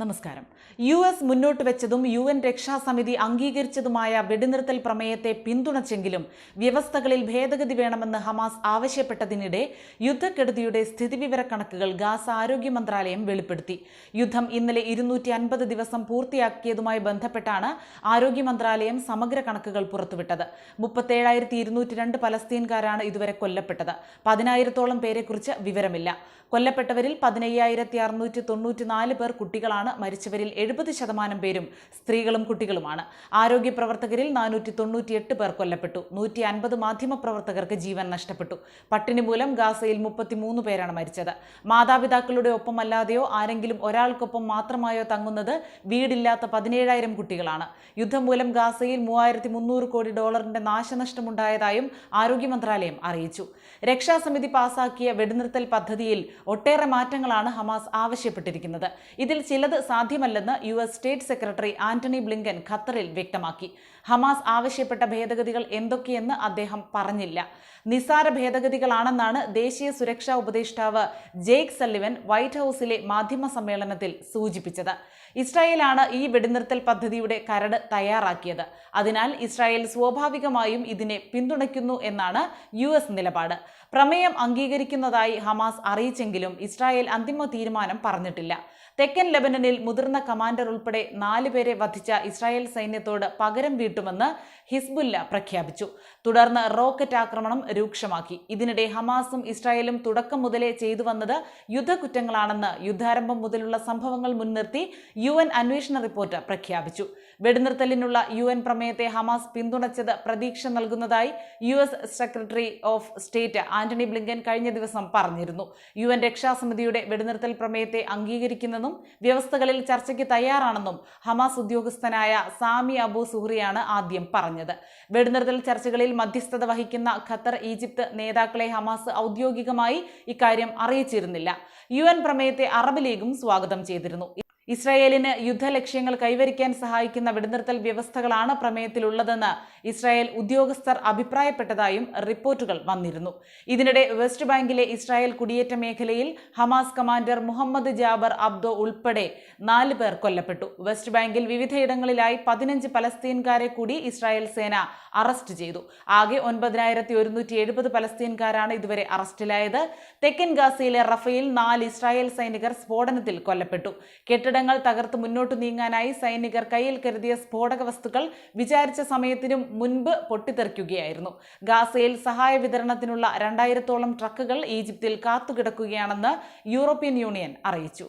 നമസ്കാരം. U S മുന്നോട്ട് വെച്ചതും യു എൻ രക്ഷാസമിതി അംഗീകരിച്ചതുമായ വെടിനിർത്തൽ പ്രമേയത്തെ പിന്തുണച്ചെങ്കിലും വ്യവസ്ഥകളിൽ ഭേദഗതി വേണമെന്ന് ഹമാസ് ആവശ്യപ്പെട്ടതിനിടെ യുദ്ധക്കെടുതിയുടെ സ്ഥിതിവിവര കണക്കുകൾ ഗാസ ആരോഗ്യ മന്ത്രാലയം വെളിപ്പെടുത്തി. യുദ്ധം ഇന്നലെ ഇരുന്നൂറ്റി അൻപത് ദിവസം പൂർത്തിയാക്കിയതുമായി ബന്ധപ്പെട്ടാണ് ആരോഗ്യ മന്ത്രാലയം സമഗ്ര കണക്കുകൾ പുറത്തുവിട്ടത്. മുപ്പത്തേഴായിരത്തി ഇരുന്നൂറ്റി രണ്ട് പലസ്തീൻകാരാണ് ഇതുവരെ കൊല്ലപ്പെട്ടത്. പതിനായിരത്തോളം പേരെക്കുറിച്ച് വിവരമില്ല. കൊല്ലപ്പെട്ടവരിൽ പതിനയ്യായിരത്തി അറുന്നൂറ്റി തൊണ്ണൂറ്റി നാല് പേർ കുട്ടികളാണ്. മരിച്ചവരിൽ എഴുപത് ശതമാനം പേരും സ്ത്രീകളും കുട്ടികളുമാണ്. ആരോഗ്യ പ്രവർത്തകരിൽ നാനൂറ്റി തൊണ്ണൂറ്റിയെട്ട് പേർ കൊല്ലപ്പെട്ടു. നൂറ്റി അൻപത് മാധ്യമ പ്രവർത്തകർക്ക് ജീവൻ നഷ്ടപ്പെട്ടു. പട്ടിണി മൂലം ഗാസയിൽ മുപ്പത്തിമൂന്ന് പേരാണ് മരിച്ചത്. മാതാപിതാക്കളുടെ ഒപ്പമല്ലാതെയോ ആരെങ്കിലും ഒരാൾക്കൊപ്പം മാത്രമായോ തങ്ങുന്നത് വീടില്ലാത്ത പതിനേഴായിരം കുട്ടികളാണ്. യുദ്ധം മൂലം ഗാസയിൽ മൂവായിരത്തി മുന്നൂറ് കോടി ഡോളറിന്റെ നാശനഷ്ടമുണ്ടായതായും ആരോഗ്യ മന്ത്രാലയം അറിയിച്ചു. രക്ഷാസമിതി പാസാക്കിയ വെടിനിർത്തൽ പദ്ധതിയിൽ ഒട്ടേറെ മാറ്റങ്ങളാണ് ഹമാസ് ആവശ്യപ്പെട്ടിരിക്കുന്നത്. ഇതിൽ ചിലത് സാധ്യമല്ലെന്ന് U S state secretary Antony Blinken ഖത്തറിൽ വ്യക്തമാക്കി. ഹമാസ് ആവശ്യപ്പെട്ട ഭേദഗതികൾ എന്തൊക്കെയെന്ന് അദ്ദേഹം പറഞ്ഞില്ല. നിസാര ഭേദഗതികളാണെന്നാണ് ദേശീയ സുരക്ഷാ ഉപദേഷ്ടാവ് ജെയ്ക് സല്ലിവൻ വൈറ്റ് ഹൌസിലെ മാധ്യമ സമ്മേളനത്തിൽ സൂചിപ്പിച്ചത്. ഇസ്രായേലാണ് ഈ വെടിനിർത്തൽ പദ്ധതിയുടെ കരട് തയ്യാറാക്കിയത്. അതിനാൽ ഇസ്രായേൽ സ്വാഭാവികമായും ഇതിനെ പിന്തുണയ്ക്കുന്നു എന്നാണ് യു നിലപാട്. പ്രമേയം അംഗീകരിക്കുന്നതായി ഹമാസ് അറിയിച്ചെങ്കിലും ഇസ്രായേൽ അന്തിമ തീരുമാനം പറഞ്ഞിട്ടില്ല. തെക്കൻ ലെബനനിൽ മുതിർന്ന കമാൻഡർ ഉൾപ്പെടെ നാല് പേരെ വധിച്ച ഇസ്രായേൽ സൈന്യത്തോട് പകരം വീട്ടുമെന്ന് ഹിസ്ബുല്ല പ്രഖ്യാപിച്ചു. തുടർന്ന് റോക്കറ്റ് ആക്രമണം രൂക്ഷമാക്കി. ഇതിനിടെ ഹമാസും ഇസ്രായേലും തുടക്കം മുതലേ ചെയ്തു വന്നത് യുദ്ധക്കുറ്റങ്ങളാണെന്ന് യുദ്ധാരംഭം മുതലുള്ള സംഭവങ്ങൾ മുൻനിർത്തി യു എൻ അന്വേഷണ റിപ്പോർട്ട് പ്രഖ്യാപിച്ചു. വെടിനിർത്തലിനുള്ള യു എൻ പ്രമേയത്തെ ഹമാസ് പിന്തുണച്ചത് പ്രതീക്ഷ നൽകുന്നതായി U S secretary of state Antony Blinken കഴിഞ്ഞ ദിവസം പറഞ്ഞിരുന്നു. യു എൻ രക്ഷാസമിതിയുടെ വെടിനിർത്തൽ പ്രമേയത്തെ അംഗീകരിക്കുന്നെന്നും വ്യവസ്ഥകളിൽ ചർച്ചയ്ക്ക് തയ്യാറാണെന്നും ഹമാസ് ഉദ്യോഗസ്ഥനായ സാമി അബു സുഹ്രിയാണ് ആദ്യം പറഞ്ഞത്. വെടിനിർത്തൽ ചർച്ചകളിൽ മധ്യസ്ഥത വഹിക്കുന്ന ഖത്തർ ഈജിപ്ത് നേതാക്കളെ ഹമാസ് ഔദ്യോഗികമായി ഇക്കാര്യം അറിയിച്ചിരുന്നില്ല. യു എൻ പ്രമേയത്തെ അറബ് ലീഗും സ്വാഗതം ചെയ്തിരുന്നു. ഇസ്രായേലിന് യുദ്ധലക്ഷ്യങ്ങൾ കൈവരിക്കാൻ സഹായിക്കുന്ന വെടിനിർത്തൽ വ്യവസ്ഥകളാണ് പ്രമേയത്തിലുള്ളതെന്ന് ഇസ്രായേൽ ഉദ്യോഗസ്ഥർ അഭിപ്രായപ്പെട്ടതായും റിപ്പോർട്ടുകൾ വന്നിരുന്നു. ഇതിനിടെ വെസ്റ്റ് ബാങ്കിലെ ഇസ്രായേൽ കുടിയേറ്റ മേഖലയിൽ Hamas commander Mohammed Jaber Abdo ഉൾപ്പെടെ നാല് പേർ കൊല്ലപ്പെട്ടു. വെസ്റ്റ് ബാങ്കിൽ വിവിധയിടങ്ങളിലായി പതിനഞ്ച് പലസ്തീൻകാരെ കൂടി ഇസ്രായേൽ സേന അറസ്റ്റ് ചെയ്തു. ആകെ ഒൻപതിനായിരത്തി ഒരുന്നൂറ്റി എഴുപത് പലസ്തീൻകാരാണ് ഇതുവരെ അറസ്റ്റിലായത്. തെക്കൻ ഗാസയിലെ റഫയിൽ നാല് ഇസ്രായേൽ സൈനികർ സ്ഫോടനത്തിൽ കൊല്ലപ്പെട്ടു. കെട്ടിടങ്ങൾ തകർത്ത് മുന്നോട്ട് നീങ്ങാനായി സൈനികർ കയ്യിൽ കരുതിയ സ്ഫോടക വസ്തുക്കൾ വിചാരിച്ച സമയത്തിനും മുൻപ് പൊട്ടിത്തെറിക്കുകയായിരുന്നു. ഗാസയിൽ സഹായ വിതരണത്തിനുള്ള രണ്ടായിരത്തോളം ട്രക്കുകൾ ഈജിപ്തിൽ കാത്തുകിടക്കുകയാണെന്ന് യൂറോപ്യൻ യൂണിയൻ അറിയിച്ചു.